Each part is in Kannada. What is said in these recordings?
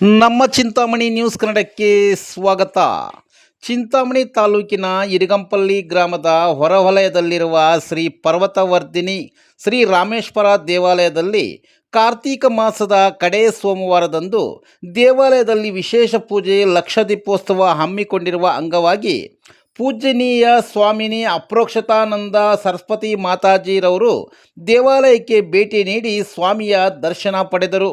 ನಮ್ಮ ಚಿಂತಾಮಣಿ ನ್ಯೂಸ್ ಕನ್ನಡಕ್ಕೆ ಸ್ವಾಗತ. ಚಿಂತಾಮಣಿ ತಾಲೂಕಿನ ಇರಿಗಂಪಲ್ಲಿ ಗ್ರಾಮದ ಹೊರವಲಯದಲ್ಲಿರುವ ಶ್ರೀ ಪರ್ವತವರ್ಧಿನಿ, ಶ್ರೀ ರಾಮೇಶ್ವರ ದೇವಾಲಯದಲ್ಲಿ ಕಾರ್ತೀಕ ಮಾಸದ ಕಡೆ ಸೋಮವಾರದಂದು ದೇವಾಲಯದಲ್ಲಿ ವಿಶೇಷ ಪೂಜೆ ಲಕ್ಷ ದೀಪೋತ್ಸವ ಹಮ್ಮಿಕೊಂಡಿರುವ ಅಂಗವಾಗಿ ಪೂಜನೀಯ ಸ್ವಾಮಿನಿ ಅಪ್ರೋಕ್ಷತಾನಂದ ಸರಸ್ವತಿ ಮಾತಾಜಿರವರು ದೇವಾಲಯಕ್ಕೆ ಭೇಟಿ ನೀಡಿ ಸ್ವಾಮಿಯ ದರ್ಶನ ಪಡೆದರು.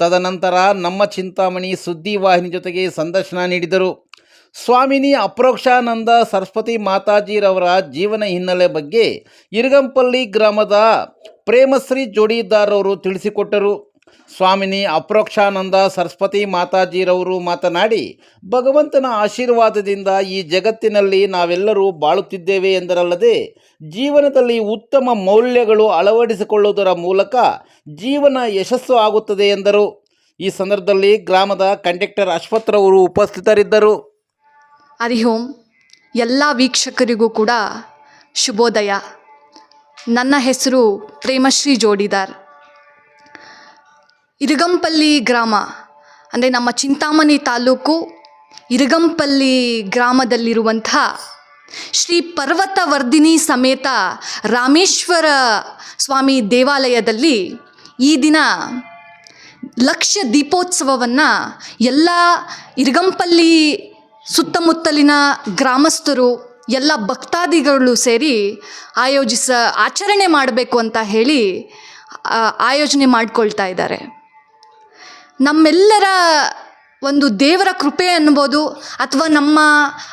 ತದನಂತರ ನಮ್ಮ ಚಿಂತಾಮಣಿ ಸುದ್ದಿವಾಹಿನಿ ಜೊತೆಗೆ ಸಂದರ್ಶನ ನೀಡಿದರು. ಸ್ವಾಮಿನಿ ಅಪ್ರೋಕ್ಷಾನಂದ ಸರಸ್ವತಿ ಮಾತಾಜಿರವರ ಜೀವನ ಹಿನ್ನೆಲೆ ಬಗ್ಗೆ ಇರಗಂಪಲ್ಲಿ ಗ್ರಾಮದ ಪ್ರೇಮಶ್ರೀ ಜೋಡಿದಾರವರು ತಿಳಿಸಿಕೊಟ್ಟರು. ಸ್ವಾಮಿನಿ ಅಪ್ರೋಕ್ಷಾನಂದ ಸರಸ್ವತಿ ಮಾತಾಜಿರವರು ಮಾತನಾಡಿ, ಭಗವಂತನ ಆಶೀರ್ವಾದದಿಂದ ಈ ಜಗತ್ತಿನಲ್ಲಿ ನಾವೆಲ್ಲರೂ ಬಾಳುತ್ತಿದ್ದೇವೆ ಎಂದರಲ್ಲದೆ, ಜೀವನದಲ್ಲಿ ಉತ್ತಮ ಮೌಲ್ಯಗಳು ಅಳವಡಿಸಿಕೊಳ್ಳುವುದರ ಮೂಲಕ ಜೀವನ ಯಶಸ್ಸು ಆಗುತ್ತದೆ ಎಂದರು. ಈ ಸಂದರ್ಭದಲ್ಲಿ ಗ್ರಾಮದ ಕಂಡಕ್ಟರ್ ಅಶ್ವಥ್ರವರು ಉಪಸ್ಥಿತರಿದ್ದರು. ಹರಿ ಓಂ. ಎಲ್ಲ ವೀಕ್ಷಕರಿಗೂ ಕೂಡ ಶುಭೋದಯ. ನನ್ನ ಹೆಸರು ಪ್ರೇಮಶ್ರೀ ಜೋಡಿದಾರ್. ಇರುಗಂಪಲ್ಲಿ ಗ್ರಾಮ, ಅಂದರೆ ನಮ್ಮ ಚಿಂತಾಮಣಿ ತಾಲೂಕು ಇರುಗಂಪಲ್ಲಿ ಗ್ರಾಮದಲ್ಲಿರುವಂತಹ ಶ್ರೀ ಪರ್ವತವರ್ಧಿನಿ ಸಮೇತ ರಾಮೇಶ್ವರ ಸ್ವಾಮಿ ದೇವಾಲಯದಲ್ಲಿ ಈ ದಿನ ಲಕ್ಷ ದೀಪೋತ್ಸವವನ್ನು ಎಲ್ಲ ಇರುಗಂಪಲ್ಲಿ ಸುತ್ತಮುತ್ತಲಿನ ಗ್ರಾಮಸ್ಥರು, ಎಲ್ಲ ಭಕ್ತಾದಿಗಳು ಸೇರಿ ಆಯೋಜಿಸ, ಆಚರಣೆ ಮಾಡಬೇಕು ಅಂತ ಹೇಳಿ ಆಯೋಜನೆ ಮಾಡಿಕೊಳ್ತಾ ಇದ್ದಾರೆ. ನಮ್ಮೆಲ್ಲರ ಒಂದು ದೇವರ ಕೃಪೆ ಅನ್ಬೋದು ಅಥವಾ ನಮ್ಮ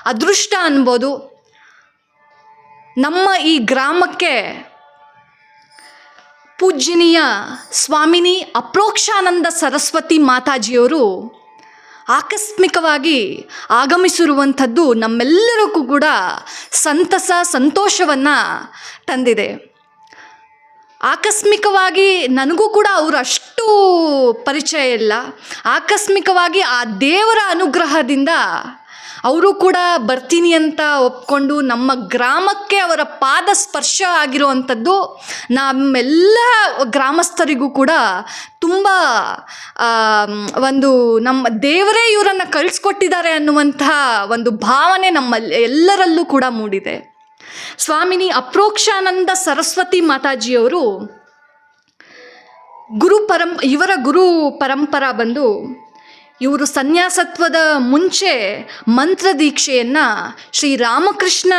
ಅದೃಷ್ಟ ಅನ್ಬೋದು. ನಮ್ಮ ಈ ಗ್ರಾಮಕ್ಕೆ ಪೂಜ್ಯನೀಯ ಸ್ವಾಮಿನಿ ಅಪ್ರೋಕ್ಷಾನಂದ ಸರಸ್ವತಿ ಮಾತಾಜಿಯವರು ಆಕಸ್ಮಿಕವಾಗಿ ಆಗಮಿಸಿರುವಂಥದ್ದು ನಮ್ಮೆಲ್ಲರಿಗೂ ಕೂಡ ಸಂತಸ, ಸಂತೋಷವನ್ನು ತಂದಿದೆ. ಆಕಸ್ಮಿಕವಾಗಿ ನನಗೂ ಕೂಡ ಅವರು ಅಷ್ಟು ಪರಿಚಯ ಇಲ್ಲ. ಆಕಸ್ಮಿಕವಾಗಿ ಆ ದೇವರ ಅನುಗ್ರಹದಿಂದ ಅವರು ಕೂಡ ಬರ್ತೀನಿ ಅಂತ ಒಪ್ಕೊಂಡು ನಮ್ಮ ಗ್ರಾಮಕ್ಕೆ ಅವರ ಪಾದ ಸ್ಪರ್ಶ ಆಗಿರುವಂಥದ್ದು ನಮ್ಮೆಲ್ಲ ಗ್ರಾಮಸ್ಥರಿಗೂ ಕೂಡ ತುಂಬ ಒಂದು ನಮ್ಮ ದೇವರೇ ಇವರನ್ನು ಕಳಿಸ್ಕೊಟ್ಟಿದ್ದಾರೆ ಅನ್ನುವಂತಹ ಒಂದು ಭಾವನೆ ನಮ್ಮ ಎಲ್ಲರಲ್ಲೂ ಕೂಡ ಮೂಡಿದೆ. ಸ್ವಾಮಿನಿ ಅಪ್ರೋಕ್ಷಾನಂದ ಸರಸ್ವತಿ ಮಾತಾಜಿಯವರು ಗುರು ಪರಂ, ಇವರ ಗುರು ಪರಂಪರ ಬಂದು ಇವರು ಸನ್ಯಾಸತ್ವದ ಮುಂಚೆ ಮಂತ್ರ ದೀಕ್ಷೆಯನ್ನು ಶ್ರೀ ರಾಮಕೃಷ್ಣ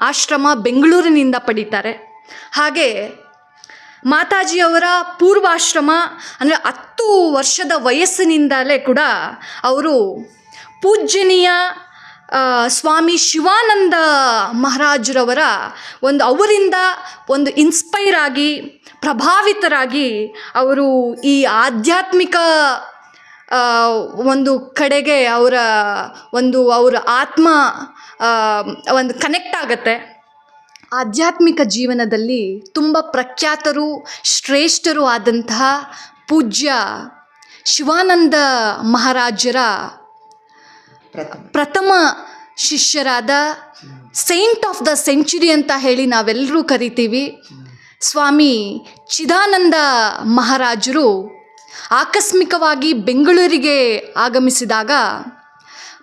ಆಶ್ರಮ ಬೆಂಗಳೂರಿನಿಂದ ಪಡೀತಾರೆ. ಹಾಗೆ ಮಾತಾಜಿಯವರ ಪೂರ್ವಾಶ್ರಮ ಅಂದರೆ ಹತ್ತು ವರ್ಷದ ವಯಸ್ಸಿನಿಂದಲೇ ಕೂಡ ಅವರು ಪೂಜ್ಯನೀಯ ಸ್ವಾಮಿ ಶಿವಾನಂದ ಮಹಾರಾಜರವರ ಒಂದು ಅವರಿಂದ ಒಂದು ಇನ್ಸ್ಪೈರ್ ಆಗಿ ಪ್ರಭಾವಿತರಾಗಿ ಅವರು ಈ ಆಧ್ಯಾತ್ಮಿಕ ಒಂದು ಕಡೆಗೆ ಅವರ ಒಂದು, ಅವರ ಆತ್ಮ ಒಂದು ಕನೆಕ್ಟ್ ಆಗುತ್ತೆ. ಆಧ್ಯಾತ್ಮಿಕ ಜೀವನದಲ್ಲಿ ತುಂಬ ಪ್ರಖ್ಯಾತರು, ಶ್ರೇಷ್ಠರು ಆದಂತಹ ಪೂಜ್ಯ ಶಿವಾನಂದ ಮಹಾರಾಜರ ಪ್ರಥಮ ಶಿಷ್ಯರಾದ ಸೈಂಟ್ ಆಫ್ ದ ಸೆಂಚುರಿ ಅಂತ ಹೇಳಿ ನಾವೆಲ್ಲರೂ ಕರಿತೀವಿ. ಸ್ವಾಮಿ ಚಿದಾನಂದ ಮಹಾರಾಜರು ಆಕಸ್ಮಿಕವಾಗಿ ಬೆಂಗಳೂರಿಗೆ ಆಗಮಿಸಿದಾಗ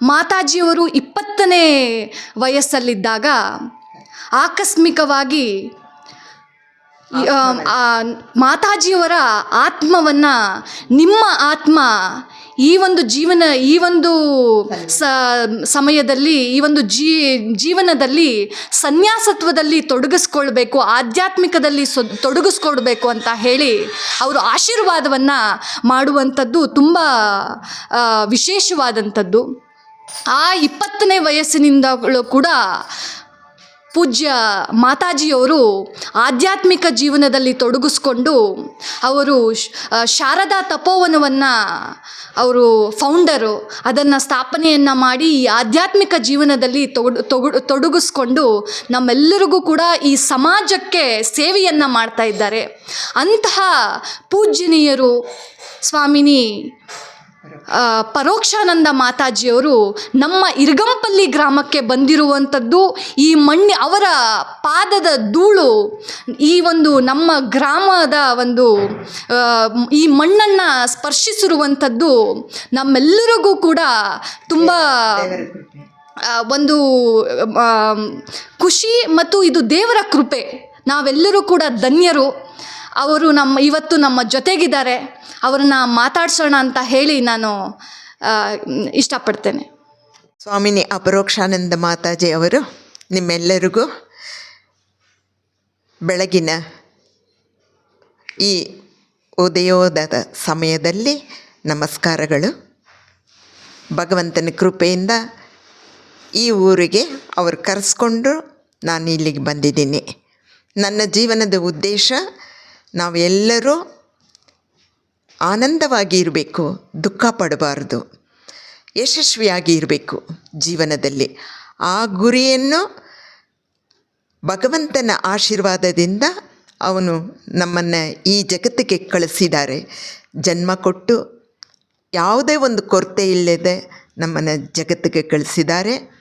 ಮಾತಾಜಿಯವರು ಇಪ್ಪತ್ತನೇ ವಯಸ್ಸಲ್ಲಿದ್ದಾಗ ಆಕಸ್ಮಿಕವಾಗಿ ಮಾತಾಜಿಯವರ ಆತ್ಮವನ್ನು ನಿಮ್ಮ ಆತ್ಮ ಈ ಒಂದು ಜೀವನ, ಈ ಒಂದು ಸಮಯದಲ್ಲಿ, ಈ ಒಂದು ಜೀ, ಜೀವನದಲ್ಲಿ ಸನ್ಯಾಸತ್ವದಲ್ಲಿ ತೊಡಗಿಸ್ಕೊಳ್ಬೇಕು, ಆಧ್ಯಾತ್ಮಿಕದಲ್ಲಿ ಸೊ, ತೊಡಗಿಸ್ಕೊಳ್ಬೇಕು ಅಂತ ಹೇಳಿ ಅವರು ಆಶೀರ್ವಾದವನ್ನು ಮಾಡುವಂಥದ್ದು ತುಂಬ ವಿಶೇಷವಾದಂಥದ್ದು. ಆ ಇಪ್ಪತ್ತನೇ ವಯಸ್ಸಿನಿಂದಲೂ ಕೂಡ ಪೂಜ್ಯ ಮಾತಾಜಿಯವರು ಆಧ್ಯಾತ್ಮಿಕ ಜೀವನದಲ್ಲಿ ತೊಡಗಿಸ್ಕೊಂಡು ಅವರು ಶಾರದಾ ತಪೋವನವನ್ನು ಅವರು ಫೌಂಡರು, ಅದನ್ನು ಸ್ಥಾಪನೆಯನ್ನು ಮಾಡಿ ಈ ಆಧ್ಯಾತ್ಮಿಕ ಜೀವನದಲ್ಲಿ ತೊಗಡು ತೊಗು ತೊಡಗಿಸ್ಕೊಂಡು ನಮ್ಮೆಲ್ಲರಿಗೂ ಕೂಡ ಈ ಸಮಾಜಕ್ಕೆ ಸೇವೆಯನ್ನು ಮಾಡ್ತಾ ಇದ್ದಾರೆ. ಅಂತಹ ಪೂಜ್ಯನೀಯರು ಸ್ವಾಮಿನಿ ಪರೋಕ್ಷಾನಂದ ಮಾತಾಜಿಯವರು ನಮ್ಮ ಇರ್ಗಂಪಲ್ಲಿ ಗ್ರಾಮಕ್ಕೆ ಬಂದಿರುವಂಥದ್ದು ಈ ಮಣ್ಣಿ ಅವರ ಪಾದದ ಧೂಳು, ಈ ಒಂದು ನಮ್ಮ ಗ್ರಾಮದ ಒಂದು ಈ ಮಣ್ಣನ್ನು ಸ್ಪರ್ಶಿಸಿರುವಂಥದ್ದು ನಮ್ಮೆಲ್ಲರಿಗೂ ಕೂಡ ತುಂಬ ಒಂದು ಖುಷಿ ಮತ್ತು ಇದು ದೇವರ ಕೃಪೆ. ನಾವೆಲ್ಲರೂ ಕೂಡ ಧನ್ಯರು. ಅವರು ನಮ್ಮ, ಇವತ್ತು ನಮ್ಮ ಜೊತೆಗಿದ್ದಾರೆ. ಅವರನ್ನ ಮಾತಾಡ್ಸೋಣ ಅಂತ ಹೇಳಿ ನಾನು ಇಷ್ಟಪಡ್ತೇನೆ. ಸ್ವಾಮಿನಿ ಅಪರೋಕ್ಷಾನಂದ ಮಾತಾಜಿ ಅವರು, ನಿಮ್ಮೆಲ್ಲರಿಗೂ ಬೆಳಗಿನ ಈ ಉದಯೋದದ ಸಮಯದಲ್ಲಿ ನಮಸ್ಕಾರಗಳು. ಭಗವಂತನ ಕೃಪೆಯಿಂದ ಈ ಊರಿಗೆ ಅವರು ಕರೆಸ್ಕೊಂಡು ನಾನು ಇಲ್ಲಿಗೆ ಬಂದಿದ್ದೀನಿ. ನನ್ನ ಜೀವನದ ಉದ್ದೇಶ ನಾವೆಲ್ಲರೂ ಆನಂದವಾಗಿ ಇರಬೇಕು, ದುಃಖ ಪಡಬಾರ್ದು, ಯಶಸ್ವಿಯಾಗಿ ಇರಬೇಕು ಜೀವನದಲ್ಲಿ. ಆ ಗುರಿಯನ್ನು ಭಗವಂತನ ಆಶೀರ್ವಾದದಿಂದ ಅವನು ನಮ್ಮನ್ನು ಈ ಜಗತ್ತಿಗೆ ಕಳಿಸಿದ್ದಾರೆ. ಜನ್ಮ ಕೊಟ್ಟು ಯಾವುದೇ ಒಂದು ಕೊರತೆ ಇಲ್ಲದೆ ನಮ್ಮನ್ನು ಜಗತ್ತಿಗೆ ಕಳಿಸಿದ್ದಾರೆ.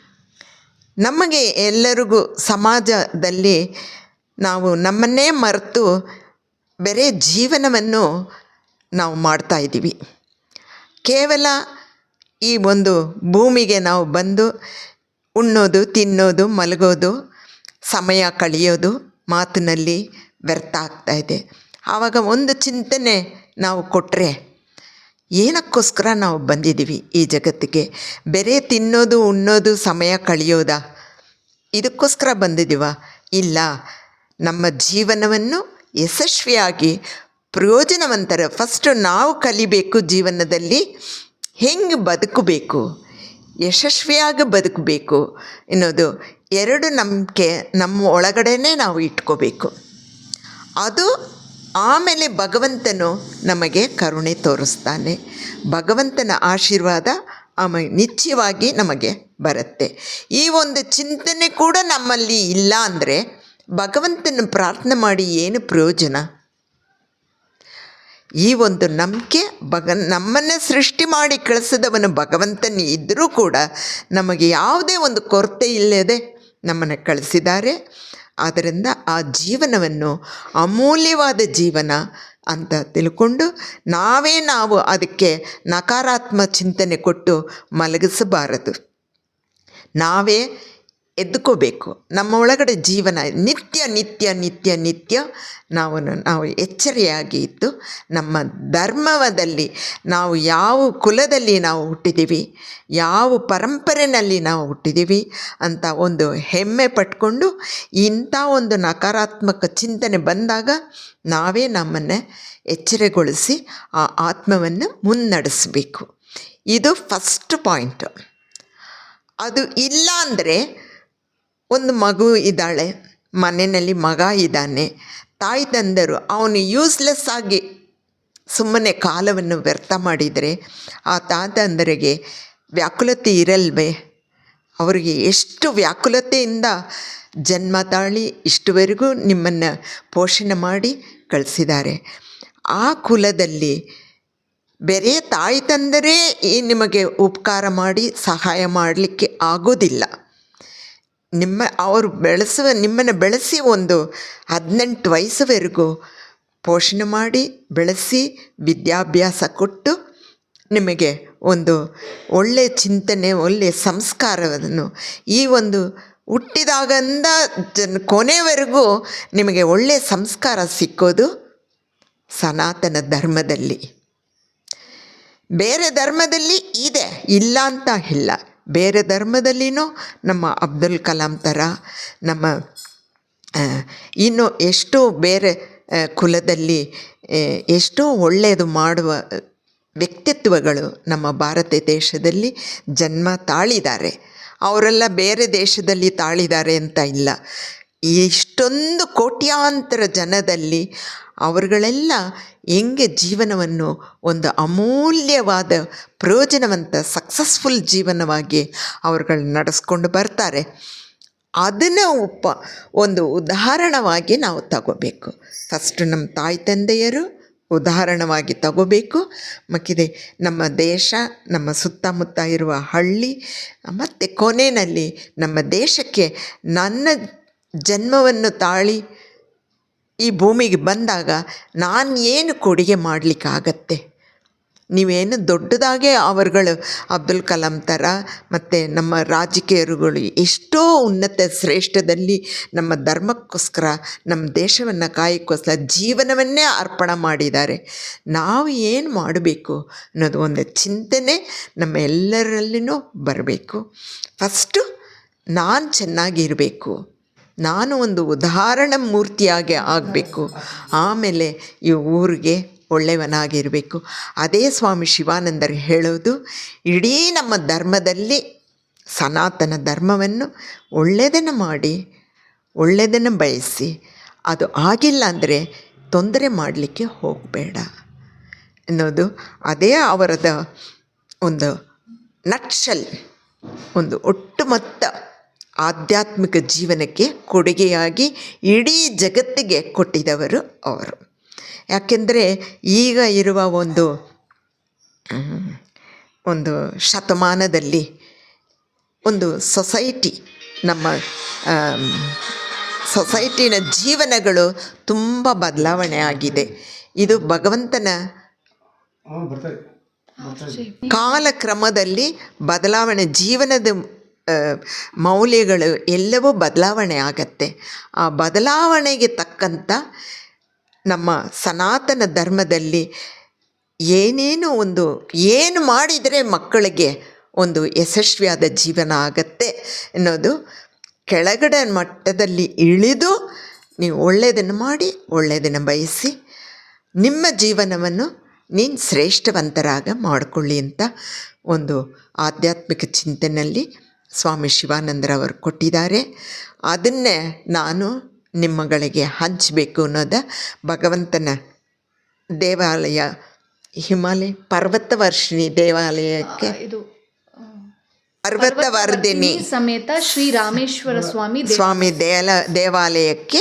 ನಮಗೆ ಎಲ್ಲರಿಗೂ ಸಮಾಜದಲ್ಲಿ ನಾವು ನಮ್ಮನ್ನೇ ಮರೆತು ಬೇರೆ ಜೀವನವನ್ನು ನಾವು ಮಾಡ್ತಾ ಇದ್ದೀವಿ. ಕೇವಲ ಈ ಒಂದು ಭೂಮಿಗೆ ನಾವು ಬಂದು ಉಣ್ಣೋದು, ತಿನ್ನೋದು, ಮಲಗೋದು, ಸಮಯ ಕಳೆಯೋದು ಮಾತಿನಲ್ಲಿ ವ್ಯರ್ಥ ಆಗ್ತಾ ಇದೆ. ಆವಾಗ ಒಂದು ಚಿಂತನೆ ನಾವು ಕೊಟ್ಟರೆ ಏನಕ್ಕೋಸ್ಕರ ನಾವು ಬಂದಿದ್ದೀವಿ ಈ ಜಗತ್ತಿಗೆ? ಬೇರೆ ತಿನ್ನೋದು, ಉಣ್ಣೋದು, ಸಮಯ ಕಳೆಯೋದಾ? ಇದಕ್ಕೋಸ್ಕರ ಬಂದಿದ್ದೀವ? ಇಲ್ಲ, ನಮ್ಮ ಜೀವನವನ್ನು ಯಶಸ್ವಿಯಾಗಿ ಪ್ರಯೋಜನವಂತರ ಫಸ್ಟು ನಾವು ಕಲಿಬೇಕು ಜೀವನದಲ್ಲಿ ಹೆಂಗೆ ಬದುಕಬೇಕು, ಯಶಸ್ವಿಯಾಗಿ ಬದುಕಬೇಕು ಅನ್ನೋದು ಎರಡು ನಂಬಿಕೆ ನಮ್ಮ ಒಳಗಡೆನೇ ನಾವು ಇಟ್ಕೋಬೇಕು. ಅದು ಆಮೇಲೆ ಭಗವಂತನು ನಮಗೆ ಕರುಣೆ ತೋರಿಸ್ತಾನೆ. ಭಗವಂತನ ಆಶೀರ್ವಾದ ಆಮ ನಿಶ್ಚಯವಾಗಿ ನಮಗೆ ಬರುತ್ತೆ. ಈ ಒಂದು ಚಿಂತನೆ ಕೂಡ ನಮ್ಮಲ್ಲಿ ಇಲ್ಲ ಅಂದರೆ ಭಗವಂತನ ಪ್ರಾರ್ಥನೆ ಮಾಡಿ ಏನು ಪ್ರಯೋಜನ? ಈ ಒಂದು ನಂಬಿಕೆ ಭಗ ನಮ್ಮನ್ನೇ ಸೃಷ್ಟಿ ಮಾಡಿ ಕಳಿಸಿದವನು ಭಗವಂತನ ಇದ್ದರೂ ಕೂಡ ನಮಗೆ ಯಾವುದೇ ಒಂದು ಕೊರತೆ ಇಲ್ಲದೆ ನಮ್ಮನ್ನು ಕಳಿಸಿದ್ದಾರೆ. ಆದ್ದರಿಂದ ಆ ಜೀವನವನ್ನು ಅಮೂಲ್ಯವಾದ ಜೀವನ ಅಂತ ತಿಳ್ಕೊಂಡು ನಾವೇ ನಾವು ಅದಕ್ಕೆ ನಕಾರಾತ್ಮಕ ಚಿಂತನೆ ಕೊಟ್ಟು ಮಲಗಿಸಬಾರದು. ನಾವೇ ಎದ್ದುಕೋಬೇಕು ನಮ್ಮ ಒಳಗಡೆ ಜೀವನ ನಿತ್ಯ ನಿತ್ಯ ನಿತ್ಯ ನಿತ್ಯ ನಾವು ನಾವು ಎಚ್ಚರಿಯಾಗಿ ಇದ್ದು ನಮ್ಮ ಧರ್ಮದಲ್ಲಿ ನಾವು ಯಾವ ಕುಲದಲ್ಲಿ ನಾವು ಹುಟ್ಟಿದ್ದೀವಿ, ಯಾವ ಪರಂಪರೆಯಲ್ಲಿ ನಾವು ಹುಟ್ಟಿದ್ದೀವಿ ಅಂತ ಒಂದು ಹೆಮ್ಮೆ ಪಟ್ಕೊಂಡು ಇಂಥ ಒಂದು ನಕಾರಾತ್ಮಕ ಚಿಂತನೆ ಬಂದಾಗ ನಾವೇ ನಮ್ಮನ್ನು ಎಚ್ಚರಗೊಳಿಸಿ ಆ ಆತ್ಮವನ್ನು ಮುನ್ನಡೆಸಬೇಕು. ಇದು ಫಸ್ಟ್ ಪಾಯಿಂಟು ಅದು ಇಲ್ಲ ಅಂದರೆ ಒಂದು ಮಗು ಇದ್ದಾಳೆ, ಮನೆಯಲ್ಲಿ ಮಗ ಇದ್ದಾನೆ. ತಾಯಿ ತಂದರು, ಅವನು ಯೂಸ್ಲೆಸ್ ಆಗಿ ಸುಮ್ಮನೆ ಕಾಲವನ್ನು ವ್ಯರ್ಥ ಮಾಡಿದರೆ, ಆ ತಾತಂದರಿಗೆ ವ್ಯಾಕುಲತೆ ಇರಲ್ವೇ? ಅವರಿಗೆ ಎಷ್ಟು ವ್ಯಾಕುಲತೆಯಿಂದ ಜನ್ಮ ತಾಳಿ ಇಷ್ಟುವರೆಗೂ ನಿಮ್ಮನ್ನು ಪೋಷಣೆ ಮಾಡಿ ಕಳಿಸಿದ್ದಾರೆ. ಆ ಕುಲದಲ್ಲಿ ಬೇರೆ ತಾಯಿ ತಂದರೇ ಈ ನಿಮಗೆ ಉಪಕಾರ ಮಾಡಿ, ಸಹಾಯ ಮಾಡಲಿಕ್ಕೆ ಆಗೋದಿಲ್ಲ. ನಿಮ್ಮ, ಅವರು ಬೆಳೆಸುವ, ನಿಮ್ಮನ್ನು ಬೆಳೆಸಿ ಒಂದು ಹದಿನೆಂಟು ವಯಸ್ಸುವರೆಗೂ ಪೋಷಣೆ ಮಾಡಿ, ಬೆಳೆಸಿ, ವಿದ್ಯಾಭ್ಯಾಸ ಕೊಟ್ಟು ನಿಮಗೆ ಒಂದು ಒಳ್ಳೆಯ ಚಿಂತನೆ ಒಳ್ಳೆಯ ಸಂಸ್ಕಾರವನ್ನು ಈ ಒಂದು ಹುಟ್ಟಿದಾಗಂದ ಜನ, ಕೊನೆವರೆಗೂ ನಿಮಗೆ ಒಳ್ಳೆಯ ಸಂಸ್ಕಾರ ಸಿಕ್ಕೋದು ಸನಾತನ ಧರ್ಮದಲ್ಲಿ. ಬೇರೆ ಧರ್ಮದಲ್ಲಿ ಇದೆ, ಇಲ್ಲ ಅಂತ ಇಲ್ಲ. ಬೇರೆ ಧರ್ಮದಲ್ಲಿನೂ ನಮ್ಮ ಅಬ್ದುಲ್ ಕಲಾಂ ಥರ ನಮ್ಮ ಇನ್ನು ಎಷ್ಟೋ ಬೇರೆ ಕುಲದಲ್ಲಿ ಎಷ್ಟೋ ಒಳ್ಳೆಯದು ಮಾಡುವ ವ್ಯಕ್ತಿತ್ವಗಳು ನಮ್ಮ ಭಾರತ ದೇಶದಲ್ಲಿ ಜನ್ಮ ತಾಳಿದ್ದಾರೆ. ಅವರೆಲ್ಲ ಬೇರೆ ದೇಶದಲ್ಲಿ ತಾಳಿದ್ದಾರೆ ಅಂತ ಇಲ್ಲ. ಇಷ್ಟೊಂದು ಕೋಟ್ಯಾಂತರ ಜನದಲ್ಲಿ ಅವರುಗಳೆಲ್ಲ ಹೆಂಗೆ ಜೀವನವನ್ನು ಒಂದು ಅಮೂಲ್ಯವಾದ ಪ್ರಯೋಜನವಂತ ಸಕ್ಸಸ್ಫುಲ್ ಜೀವನವಾಗಿ ಅವರುಗಳು ನಡೆಸ್ಕೊಂಡು ಬರ್ತಾರೆ. ಅದನ್ನು ಉಪ ಒಂದು ಉದಾಹರಣವಾಗಿ ನಾವು ತಗೋಬೇಕು. ಫಸ್ಟ್ ನಮ್ಮ ತಾಯಿ ತಂದೆಯರು ಉದಾಹರಣವಾಗಿ ತಗೋಬೇಕು. ಮಕ್ಕಿದೆ, ನಮ್ಮ ದೇಶ, ನಮ್ಮ ಸುತ್ತಮುತ್ತ ಇರುವ ಹಳ್ಳಿ, ಮತ್ತು ಕೊನೆಯಲ್ಲಿ ನಮ್ಮ ದೇಶಕ್ಕೆ ನನ್ನ ಜನ್ಮವನ್ನು ತಾಳಿ ಈ ಭೂಮಿಗೆ ಬಂದಾಗ ನಾನು ಏನು ಕೊಡುಗೆ ಮಾಡಲಿಕ್ಕಾಗತ್ತೆ ನೀವೇನು ದೊಡ್ಡದಾಗೆ ಅವರುಗಳು ಅಬ್ದುಲ್ ಕಲಾಂ ಥರ ಮತ್ತು ನಮ್ಮ ರಾಜಕೀಯರುಗಳು ಎಷ್ಟೋ ಉನ್ನತ ಶ್ರೇಷ್ಠದಲ್ಲಿ ನಮ್ಮ ಧರ್ಮಕ್ಕೋಸ್ಕರ ನಮ್ಮ ದೇಶವನ್ನು ಕಾಯಕ್ಕೋಸ್ಕರ ಜೀವನವನ್ನೇ ಅರ್ಪಣ ಮಾಡಿದ್ದಾರೆ. ನಾವು ಏನು ಮಾಡಬೇಕು ಅನ್ನೋದು ಒಂದು ಚಿಂತನೆ ನಮ್ಮ ಎಲ್ಲರಲ್ಲಿನೂ ಬರಬೇಕು. ಫಸ್ಟು ನಾನು ಚೆನ್ನಾಗಿರಬೇಕು. ನಾನು ಒಂದು ಉದಾಹರಣ ಮೂರ್ತಿಯಾಗಿ ಆಗಬೇಕು. ಆಮೇಲೆ ಈ ಊರಿಗೆ ಒಳ್ಳೆಯವನಾಗಿರಬೇಕು. ಅದೇ ಸ್ವಾಮಿ ಶಿವಾನಂದರು ಹೇಳೋದು, ಇಡೀ ನಮ್ಮ ಧರ್ಮದಲ್ಲಿ ಸನಾತನ ಧರ್ಮವನ್ನು ಒಳ್ಳೆಯದನ್ನು ಮಾಡಿ ಒಳ್ಳೆಯದನ್ನು ಬಯಸಿ, ಅದು ಆಗಿಲ್ಲ ಅಂದರೆ ತೊಂದರೆ ಮಾಡಲಿಕ್ಕೆ ಹೋಗಬೇಡ ಅನ್ನೋದು ಅದೇ ಅವರದ ಒಂದು ನಕ್ಷಲ್ ಒಂದು ಒಟ್ಟುಮೊತ್ತ ಆಧ್ಯಾತ್ಮಿಕ ಜೀವನಕ್ಕೆ ಕೊಡುಗೆಯಾಗಿ ಇಡೀ ಜಗತ್ತಿಗೆ ಕೊಟ್ಟಿದವರು ಅವರು. ಯಾಕೆಂದರೆ ಈಗ ಇರುವ ಒಂದು ಒಂದು ಶತಮಾನದಲ್ಲಿ ಒಂದು ಸೊಸೈಟಿ ನಮ್ಮ ಸೊಸೈಟಿನ ಜೀವನಗಳು ತುಂಬ ಬದಲಾವಣೆ ಆಗಿದೆ. ಇದು ಭಗವಂತನ ಕಾಲಕ್ರಮದಲ್ಲಿ ಬದಲಾವಣೆ ಜೀವನದ ಮೌಲ್ಯಗಳು ಎಲ್ಲವೂ ಬದಲಾವಣೆ ಆಗತ್ತೆ. ಆ ಬದಲಾವಣೆಗೆ ತಕ್ಕಂಥ ನಮ್ಮ ಸನಾತನ ಧರ್ಮದಲ್ಲಿ ಏನೇನು ಒಂದು, ಏನು ಮಾಡಿದರೆ ಮಕ್ಕಳಿಗೆ ಒಂದು ಯಶಸ್ವಿಯಾದ ಜೀವನ ಆಗತ್ತೆ ಅನ್ನೋದು ಕೆಳಗಡೆ ಮಟ್ಟದಲ್ಲಿ ಇಳಿದು ನೀವು ಒಳ್ಳೆಯದನ್ನು ಮಾಡಿ, ಒಳ್ಳೆಯದನ್ನು ಬಯಸಿ, ನಿಮ್ಮ ಜೀವನವನ್ನು ನೀನು ಶ್ರೇಷ್ಠವಂತರಾಗ ಮಾಡಿಕೊಳ್ಳಿ ಅಂತ ಒಂದು ಆಧ್ಯಾತ್ಮಿಕ ಚಿಂತನೆಯಲ್ಲಿ ಸ್ವಾಮಿ ಶಿವಾನಂದರವರು ಕೊಟ್ಟಿದ್ದಾರೆ. ಅದನ್ನೇ ನಾನು ನಿಮ್ಮಗಳಿಗೆ ಹಂಚಬೇಕು ಅನ್ನೋದ ಭಗವಂತನ ದೇವಾಲಯ ಹಿಮಾಲಯ ಪರ್ವತವರ್ಷಿಣಿ ದೇವಾಲಯಕ್ಕೆ ಇದು ಪರ್ವತವರ್ಧಿನಿ ಸಮೇತ ಶ್ರೀ ರಾಮೇಶ್ವರ ಸ್ವಾಮಿ ಸ್ವಾಮಿ ದೇಲ ದೇವಾಲಯಕ್ಕೆ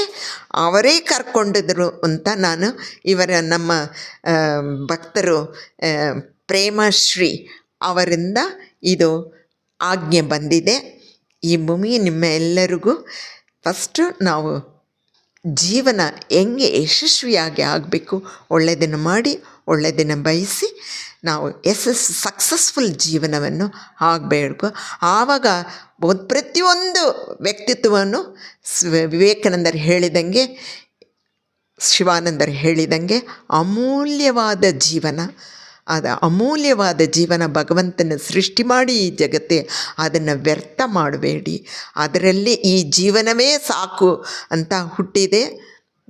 ಅವರೇ ಕರ್ಕೊಂಡಿದ್ರು ಅಂತ ನಾನು ಇವರ ನಮ್ಮ ಭಕ್ತರು ಪ್ರೇಮಶ್ರೀ ಅವರಿಂದ ಇದು ಆಜ್ಞೆ ಬಂದಿದೆ. ಈ ಭೂಮಿ ನಿಮ್ಮ ಎಲ್ಲರಿಗೂ ಫಸ್ಟು ನಾವು ಜೀವನ ಹೆಂಗೆ ಯಶಸ್ವಿಯಾಗಿ ಆಗಬೇಕು, ಒಳ್ಳೆಯದನ್ನು ಮಾಡಿ, ಒಳ್ಳೆಯದನ್ನು ಬಯಸಿ, ನಾವು ಎಸ್ ಸಕ್ಸಸ್ಫುಲ್ ಜೀವನವನ್ನು ಆಗಬೇಕು. ಆವಾಗ ಪ್ರತಿಯೊಂದು ವ್ಯಕ್ತಿತ್ವವನ್ನು ವಿವೇಕಾನಂದರು ಹೇಳಿದಂಗೆ, ಶಿವಾನಂದರು ಹೇಳಿದಂಗೆ ಅಮೂಲ್ಯವಾದ ಜೀವನ ಅದು ಅಮೂಲ್ಯವಾದ ಜೀವನ ಭಗವಂತನ ಸೃಷ್ಟಿ ಮಾಡಿ ಈ ಜಗತ್ತೇ ಅದನ್ನು ವ್ಯರ್ಥ ಮಾಡಬೇಡಿ. ಅದರಲ್ಲಿ ಈ ಜೀವನವೇ ಸಾಕು ಅಂತ ಹುಟ್ಟಿದೆ,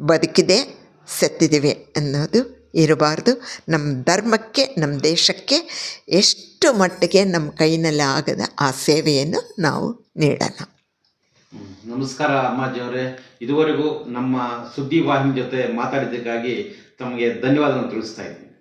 ಬದುಕಿದೆ ಸತ್ತಿದ್ದೀವಿ ಅನ್ನೋದು ಇರಬಾರ್ದು. ನಮ್ಮ ಧರ್ಮಕ್ಕೆ, ನಮ್ಮ ದೇಶಕ್ಕೆ ಎಷ್ಟು ಮಟ್ಟಿಗೆ ನಮ್ಮ ಕೈನಲ್ಲಿ ಆಗದ ಆ ಸೇವೆಯನ್ನು ನಾವು ನೀಡೋಣ. ನಮಸ್ಕಾರ ಅಮ್ಮಾಜಿಯವರೇ. ಇದುವರೆಗೂ ನಮ್ಮ ಸುದ್ದಿ ವಾಹಿನಿ ಜೊತೆ ಮಾತಾಡಿದ್ದಕ್ಕಾಗಿ ತಮಗೆ ಧನ್ಯವಾದವನ್ನು ತಿಳಿಸ್ತಾ ಇದ್ದೀನಿ.